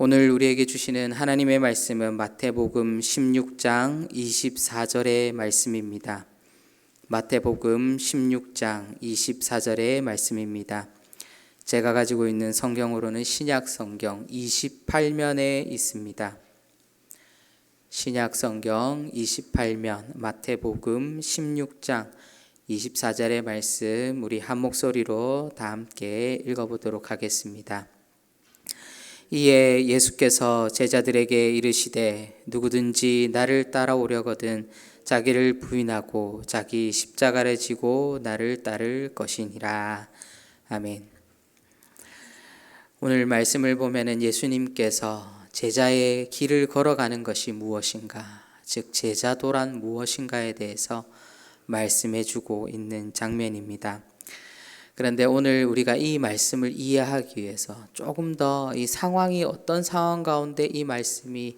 오늘 우리에게 주시는 하나님의 말씀은 마태복음 16장 24절의 말씀입니다. 마태복음 16장 24절의 말씀입니다. 제가 가지고 있는 성경으로는 신약 성경 28면에 있습니다. 신약 성경 28면 마태복음 16장 24절의 말씀 우리 한 목소리로 다 함께 읽어보도록 하겠습니다. 이에 예수께서 제자들에게 이르시되 누구든지 나를 따라오려거든 자기를 부인하고 자기 십자가를 지고 나를 따를 것이니라. 아멘. 오늘 말씀을 보면은 예수님께서 제자의 길을 걸어가는 것이 무엇인가, 즉 제자도란 무엇인가에 대해서 말씀해 주고 있는 장면입니다. 그런데 오늘 우리가 이 말씀을 이해하기 위해서 조금 더 이 상황이 어떤 상황 가운데 이 말씀이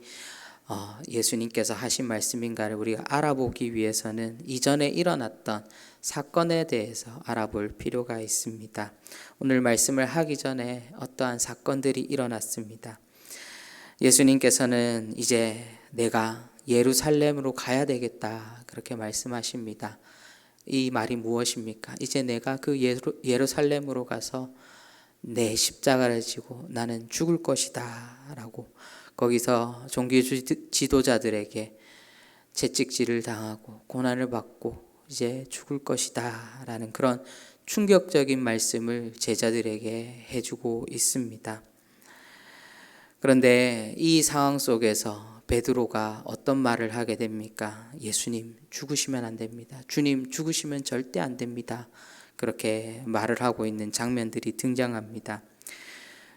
어, 예수님께서 하신 말씀인가를 우리가 알아보기 위해서는 이전에 일어났던 사건에 대해서 알아볼 필요가 있습니다. 오늘 말씀을 하기 전에 어떠한 사건들이 일어났습니다. 예수님께서는 이제 내가 예루살렘으로 가야 되겠다 그렇게 말씀하십니다. 이 말이 무엇입니까? 이제 내가 그 예루, 예루살렘으로 가서 내 십자가를 지고 나는 죽을 것이다. 라고 거기서 종교 지도자들에게 채찍질을 당하고 고난을 받고 이제 죽을 것이다. 라는 그런 충격적인 말씀을 제자들에게 해주고 있습니다. 그런데 이 상황 속에서 베드로가 어떤 말을 하게 됩니까? 예수님 죽으시면 안 됩니다. 주님 죽으시면 절대 안 됩니다. 그렇게 말을 하고 있는 장면들이 등장합니다.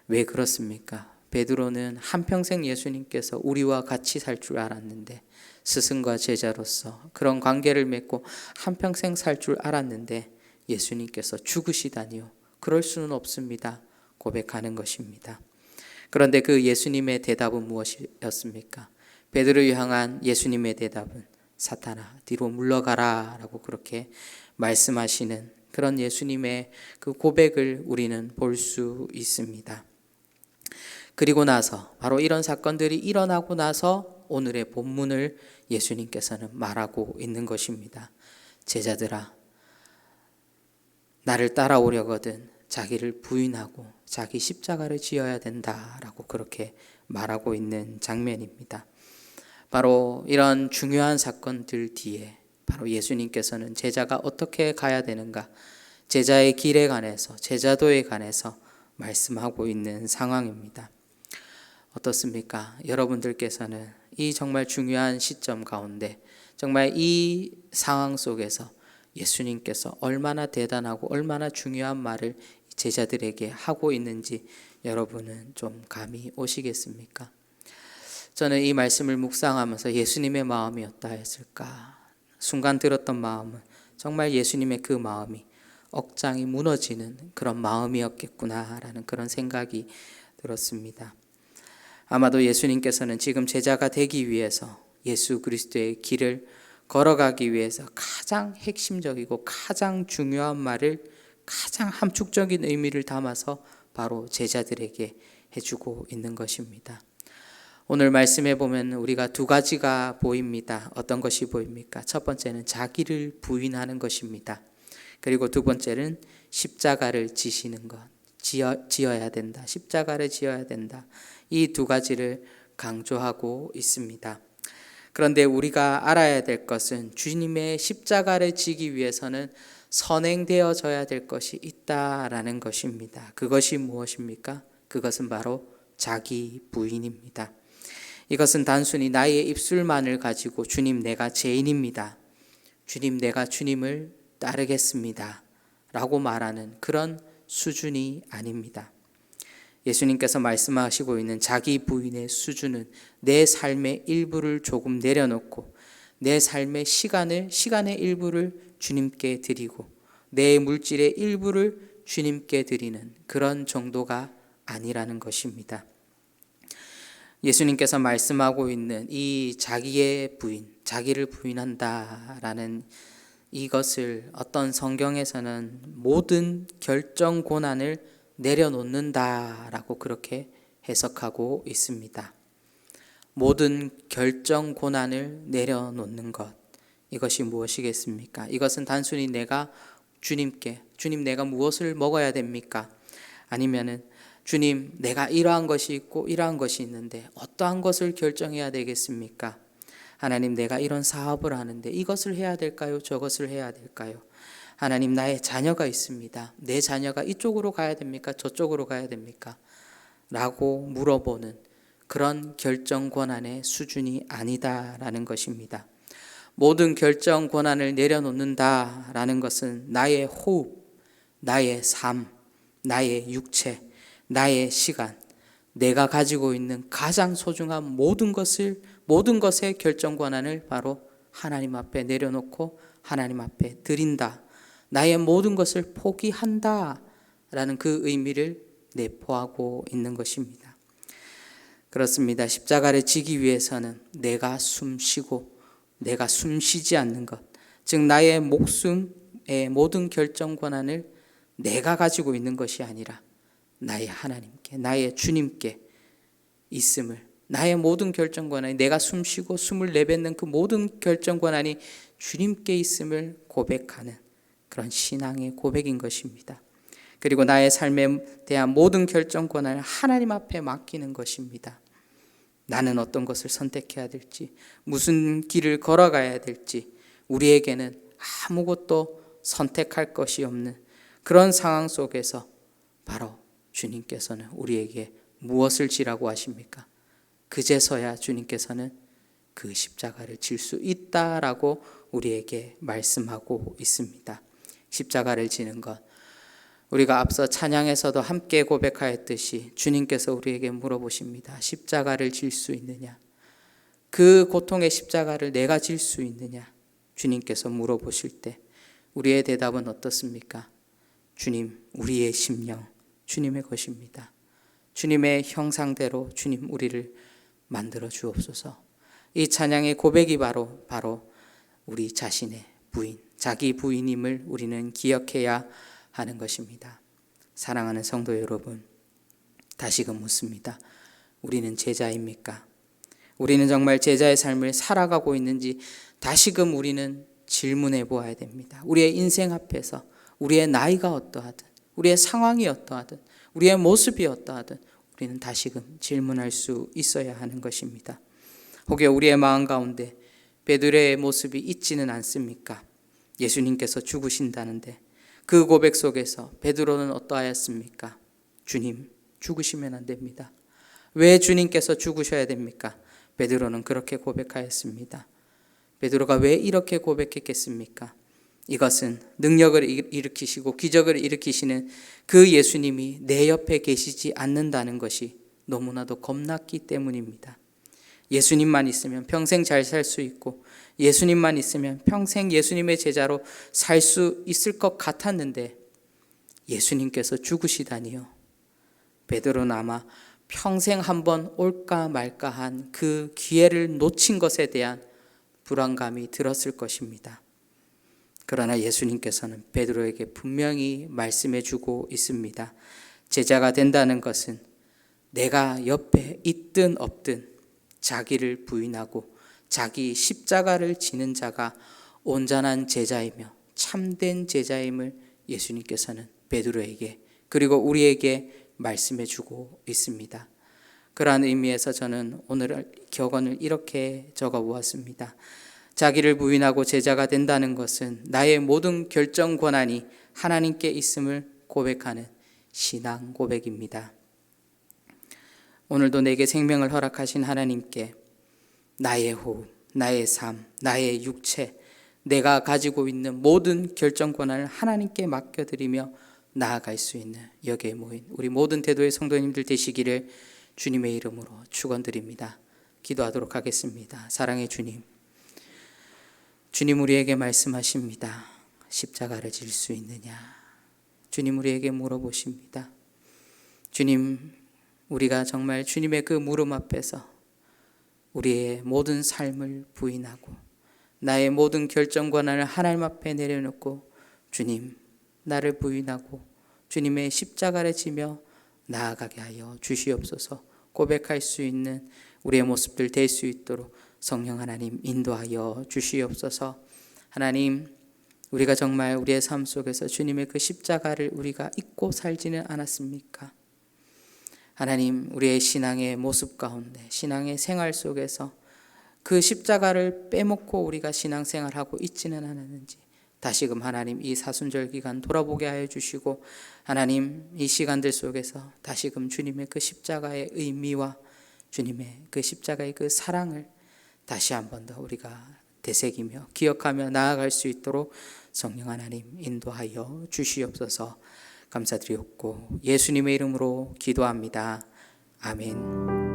왜 그렇습니까? 베드로는 한평생 예수님께서 우리와 같이 살 줄 알았는데 스승과 제자로서 그런 관계를 맺고 한평생 살 줄 알았는데 예수님께서 죽으시다니요. 그럴 수는 없습니다. 고백하는 것입니다. 그런데 그 예수님의 대답은 무엇이었습니까? 베드로를 향한 예수님의 대답은 사탄아 뒤로 물러가라라고 그렇게 말씀하시는 그런 예수님의 그 고백을 우리는 볼 수 있습니다. 그리고 나서 바로 이런 사건들이 일어나고 나서 오늘의 본문을 예수님께서는 말하고 있는 것입니다. 제자들아 나를 따라오려거든 자기를 부인하고 자기 십자가를 지어야 된다라고 그렇게 말하고 있는 장면입니다. 바로 이런 중요한 사건들 뒤에 바로 예수님께서는 제자가 어떻게 가야 되는가, 제자의 길에 관해서, 제자도에 관해서 말씀하고 있는 상황입니다. 어떻습니까? 여러분들께서는 이 정말 중요한 시점 가운데 정말 이 상황 속에서 예수님께서 얼마나 대단하고 얼마나 중요한 말을 제자들에게 하고 있는지 여러분은 좀 감이 오시겠습니까? 저는 이 말씀을 묵상하면서 예수님의 마음이 어떠했을까? 순간 들었던 마음은 정말 예수님의 그 마음이 억장이 무너지는 그런 마음이었겠구나라는 그런 생각이 들었습니다. 아마도 예수님께서는 지금 제자가 되기 위해서 예수 그리스도의 길을 걸어가기 위해서 가장 핵심적이고 가장 중요한 말을 가장 함축적인 의미를 담아서 바로 제자들에게 해주고 있는 것입니다. 오늘 말씀해 보면 우리가 두 가지가 보입니다. 어떤 것이 보입니까? 첫 번째는 자기를 부인하는 것입니다. 그리고 두 번째는 십자가를 지시는 것. 지어, 지어야 된다. 십자가를 지어야 된다. 이 두 가지를 강조하고 있습니다. 그런데 우리가 알아야 될 것은 주님의 십자가를 지기 위해서는 선행되어져야 될 것이 있다라는 것입니다. 그것이 무엇입니까? 그것은 바로 자기 부인입니다. 이것은 단순히 나의 입술만을 가지고 주님 내가 죄인입니다. 주님 내가 주님을 따르겠습니다. 라고 말하는 그런 수준이 아닙니다. 예수님께서 말씀하시고 있는 자기 부인의 수준은 내 삶의 일부를 조금 내려놓고 내 삶의 시간을 시간의 일부를 주님께 드리고 내 물질의 일부를 주님께 드리는 그런 정도가 아니라는 것입니다. 예수님께서 말씀하고 있는 이 자기의 부인, 자기를 부인한다라는 이것을 어떤 성경에서는 모든 결정 고난을 내려놓는다라고 그렇게 해석하고 있습니다. 모든 결정 고난을 내려놓는 것. 이것이 무엇이겠습니까? 이것은 단순히 내가 주님께, 주님 내가 무엇을 먹어야 됩니까? 아니면은 주님 내가 이러한 것이 있고 이러한 것이 있는데 어떠한 것을 결정해야 되겠습니까? 하나님 내가 이런 사업을 하는데 이것을 해야 될까요? 저것을 해야 될까요? 하나님 나의 자녀가 있습니다. 내 자녀가 이쪽으로 가야 됩니까? 저쪽으로 가야 됩니까? 라고 물어보는 그런 결정 권한의 수준이 아니다라는 것입니다. 모든 결정 권한을 내려놓는다라는 것은 나의 호흡, 나의 삶, 나의 육체, 나의 시간, 내가 가지고 있는 가장 소중한 모든 것을 모든 것의 결정 권한을 바로 하나님 앞에 내려놓고 하나님 앞에 드린다. 나의 모든 것을 포기한다. 라는 그 의미를 내포하고 있는 것입니다. 그렇습니다. 십자가를 지기 위해서는 내가 숨 쉬고 내가 숨 쉬지 않는 것, 즉 나의 목숨의 모든 결정 권한을 내가 가지고 있는 것이 아니라 나의 하나님께, 나의 주님께 있음을 나의 모든 결정 권한이 내가 숨 쉬고 숨을 내뱉는 그 모든 결정 권한이 주님께 있음을 고백하는 그런 신앙의 고백인 것입니다. 그리고 나의 삶에 대한 모든 결정 권한을 하나님 앞에 맡기는 것입니다. 나는 어떤 것을 선택해야 될지, 무슨 길을 걸어가야 될지, 우리에게는 아무것도 선택할 것이 없는 그런 상황 속에서 바로 주님께서는 우리에게 무엇을 지라고 하십니까? 그제서야 주님께서는 그 십자가를 질 수 있다라고 우리에게 말씀하고 있습니다. 십자가를 지는 것. 우리가 앞서 찬양에서도 함께 고백하였듯이 주님께서 우리에게 물어보십니다. 십자가를 질 수 있느냐? 그 고통의 십자가를 내가 질 수 있느냐? 주님께서 물어보실 때 우리의 대답은 어떻습니까? 주님, 우리의 심령, 주님의 것입니다. 주님의 형상대로 주님 우리를 만들어 주옵소서. 이 찬양의 고백이 바로 바로 우리 자신의 부인, 자기 부인임을 우리는 기억해야 하는 것입니다. 사랑하는 성도 여러분, 다시금 묻습니다. 우리는 제자입니까? 우리는 정말 제자의 삶을 살아가고 있는지 다시금 우리는 질문해 보아야 됩니다. 우리의 인생 앞에서 우리의 나이가 어떠하든, 우리의 상황이 어떠하든, 우리의 모습이 어떠하든, 우리는 다시금 질문할 수 있어야 하는 것입니다. 혹여 우리의 마음 가운데 베드로의 모습이 있지는 않습니까? 예수님께서 죽으신다는데 그 고백 속에서 베드로는 어떠하였습니까? 주님, 죽으시면 안 됩니다. 왜 주님께서 죽으셔야 됩니까? 베드로는 그렇게 고백하였습니다. 베드로가 왜 이렇게 고백했겠습니까? 이것은 능력을 일으키시고 기적을 일으키시는 그 예수님이 내 옆에 계시지 않는다는 것이 너무나도 겁났기 때문입니다. 예수님만 있으면 평생 잘 살 수 있고 예수님만 있으면 평생 예수님의 제자로 살 수 있을 것 같았는데 예수님께서 죽으시다니요. 베드로는 아마 평생 한번 올까 말까 한 그 기회를 놓친 것에 대한 불안감이 들었을 것입니다. 그러나 예수님께서는 베드로에게 분명히 말씀해 주고 있습니다. 제자가 된다는 것은 내가 옆에 있든 없든 자기를 부인하고 자기 십자가를 지는 자가 온전한 제자이며 참된 제자임을 예수님께서는 베드로에게 그리고 우리에게 말씀해 주고 있습니다. 그러한 의미에서 저는 오늘 격언을 이렇게 적어 보았습니다. 자기를 부인하고 제자가 된다는 것은 나의 모든 결정 권한이 하나님께 있음을 고백하는 신앙 고백입니다. 오늘도 내게 생명을 허락하신 하나님께 나의 호흡, 나의 삶, 나의 육체, 내가 가지고 있는 모든 결정 권한을 하나님께 맡겨드리며 나아갈 수 있는 여기에 모인 우리 모든 대도의 성도님들 되시기를 주님의 이름으로 축원드립니다. 기도하도록 하겠습니다. 사랑의 주님. 주님 우리에게 말씀하십니다. 십자가를 질 수 있느냐? 주님 우리에게 물어보십니다. 주님, 우리가 정말 주님의 그 물음 앞에서 우리의 모든 삶을 부인하고 나의 모든 결정 권한을 하나님 앞에 내려놓고 주님, 나를 부인하고 주님의 십자가를 지며 나아가게 하여 주시옵소서 고백할 수 있는 우리의 모습들 될 수 있도록 성령 하나님 인도하여 주시옵소서. 하나님 우리가 정말 우리의 삶 속에서 주님의 그 십자가를 우리가 잊고 살지는 않았습니까? 하나님 우리의 신앙의 모습 가운데 신앙의 생활 속에서 그 십자가를 빼먹고 우리가 신앙생활하고 있지는 않았는지 다시금 하나님 이 사순절 기간 돌아보게 하여 주시고 하나님 이 시간들 속에서 다시금 주님의 그 십자가의 의미와 주님의 그 십자가의 그 사랑을 다시 한 번 더 우리가 되새기며 기억하며 나아갈 수 있도록 성령 하나님 인도하여 주시옵소서 감사드리옵고 예수님의 이름으로 기도합니다. 아멘.